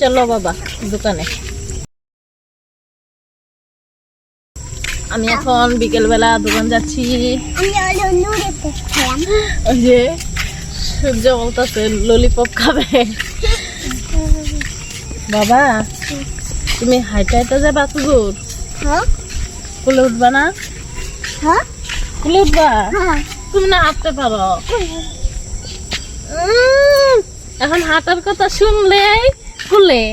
চলো বাবা, দোকানে। আমি এখন বিকেলবেলা দোকান যাচ্ছি। যে, সূর্য বলতেছে ললিপপ খাবে। বাবা, তুমি হাইটা হাইটা যাবা হ্যাঁ কুলে উঠবা না? কুলে উঠবা? তুমি না হাঁটতে পারো। এখন হাঁটার কথা শুনলেই কুলে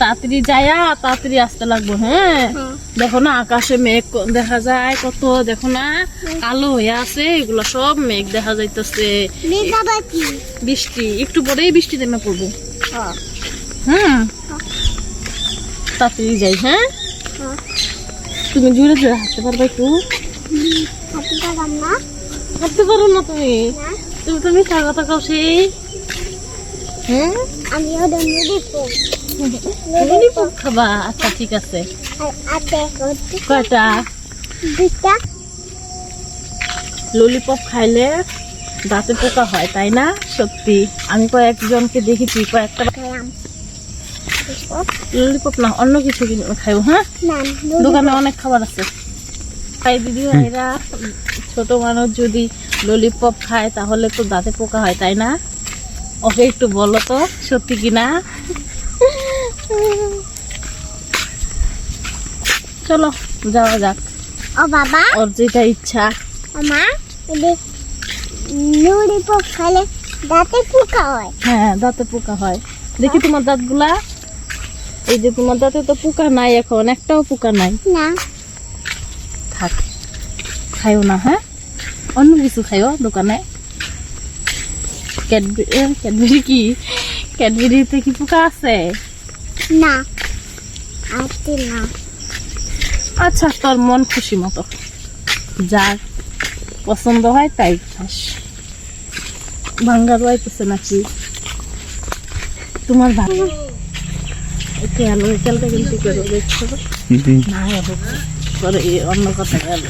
তাড়াতাড়ি যায়া তাড়াতাড়ি আসতে লাগবো হ্যাঁ? হ্যাঁ। দেখো না আকাশে মেঘ দেখা যায় কত দেখো না কালো হয়ে আছে এগুলো সব মেঘ দেখা যাইতেছে। বৃষ্টি একটু পরেই বৃষ্টি নেমে পড়ব। হ্যাঁ। হুম? তাড়াতাড়ি যাই হ্যাঁ? হ্যাঁ। তুমি জোরে জোরে হাঁটতে পারবে একটু। হাঁটতে পারো না তুমি? তুমি তো মিথ্যা কথা সেই। ললিপপ খাইলে দাঁতে পোকা হয়, তাই না? সত্যি। আমি কয়েকজনকে দেখেছি, কয়েকটা খেলাম ললিপপ না, অন্য কিছু খাইবো হ্যাঁ? দোকানে অনেক খাবার আছে। তাই দিদি ভাইরা, ছোট মানুষ যদি ললিপপ খায়, তাহলে তো দাঁতে পোকা হয়, তাই না? ওকে একটু বলো তো সত্যি কিনা? চলো যাওয়া যাক। ও বাবা। ওর যেটা ইচ্ছা। এদের নুরে পোক খেলে দাঁতে পোকা হয়। হ্যাঁ দাঁতে পোকা হয়। দেখি তোমার দাঁতগুলা। এই যে তোমার দাঁতে তো পোকা নাই এখন একটাও পোকা নাই। না। থাক খাইও না হ্যাঁ? অন্য কিছু খাইও দোকানে। ক্যাডবেরি ক্যাডবেরি কি? ক্যাডবেরিতে কি পোকা আছে? না। আছে না। আচ্ছা তোর মন খুশি মতো। যা পছন্দ হয় তাই খাস। ভাঙ্গার বাইতেছে নাকি? তোমার ভাই একে আলো একালটা কিন্তু করে? দেখছ? না করে অন্য কথা গেল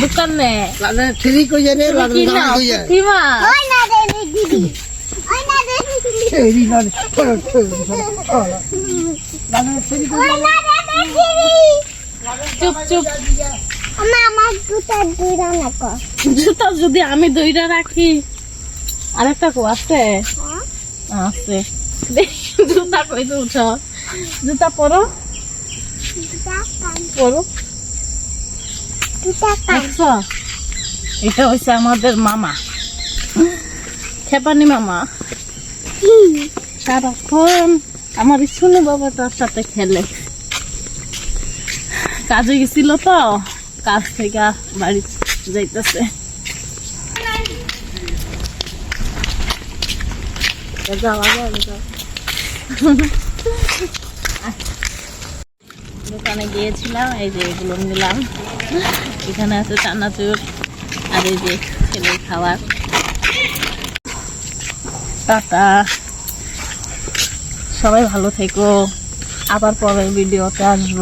দোকান দিদি। চুপ চুপ। জুতা যদি আমি দইটা রাখি আরেকটা কো আছে? হ্যাঁ? আছে। জুতা কই তুলছ জুতা পরো দুটা কান পরো দুটা কান দেখছ এটা হচ্ছে আমাদের মামা। খেপানি মামা। সারাক্ষণ আমার শুনে সাথে খেলে। কাজে গেছিল তো, কাজ থেকে বাড়ি যাইতেছে। যাওয়া যাবে যাও। দোকানে গিয়েছিলাম, এই যে এগুলো নিলাম। এখানে আছে চানাচুর আর এই যে ছেলের খাবার। টাটা। সবাই ভালো থেকো। আবার পরের ভিডিওতে আসব।